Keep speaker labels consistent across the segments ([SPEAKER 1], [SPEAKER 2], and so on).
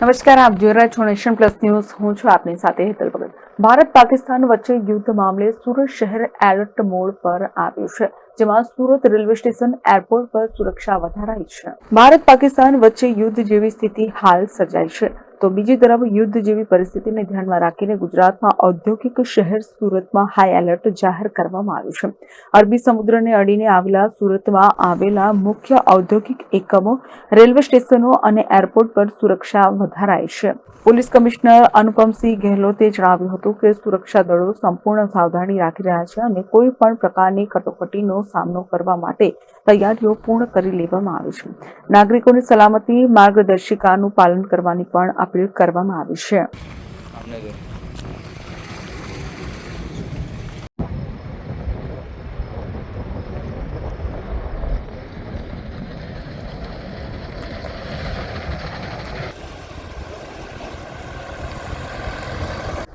[SPEAKER 1] નમસ્કાર, આપ જોઈ રહ્યા છો નેશન પ્લસ ન્યૂઝ. હું છું આપની સાથે હેતલ ભગત. ભારત પાકિસ્તાન વચ્ચે યુદ્ધ મામલે સુરત શહેર એલર્ટ મોડ પર આવ્યું છે, જેમાં સુરત રેલવે સ્ટેશન એરપોર્ટ પર સુરક્ષા વધારાઈ છે. ભારત પાકિસ્તાન વચ્ચે યુદ્ધ જેવી સ્થિતિ હાલ સર્જાઈ છે. તો બીજી તરફ યુદ્ધ જેવી પરિસ્થિતિને ધ્યાનમાં રાખીને ગુજરાતમાં ઔદ્યોગિક શહેર સુરતમાં હાઈ એલર્ટ જાહેર કરવામાં આવ્યું છે. અરબી સમુદ્રને અડીને આવેલા સુરતમાં આવેલા મુખ્ય ઔદ્યોગિક એકમો, રેલવે સ્ટેશનો અને એરપોર્ટ પર સુરક્ષા વધારાઈ છે. પોલીસ કમિશનર અનુપમસિંહ ગેહલોતે જણાવ્યું હતું કે સુરક્ષા દળો સંપૂર્ણ સાવધાની રાખી રહ્યા છે અને કોઈ પણ પ્રકારની કટોકટીનો સામનો કરવા માટે તૈયારીઓ પૂર્ણ કરી લેવામાં આવી છે. નાગરિકોની સલામતી માર્ગદર્શિકાનું પાલન કરવાની પણ અપીલ કરવામાં આવી છે.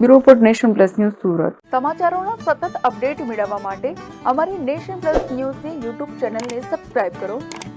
[SPEAKER 1] Bureau report nation plus news Surat. સમાચારોનો સતત અપડેટ મેળવવા માટે અમારી નેશન પ્લસ ન્યૂઝની યુટ્યુબ ચેનલને સબસ્ક્રાઇબ કરો.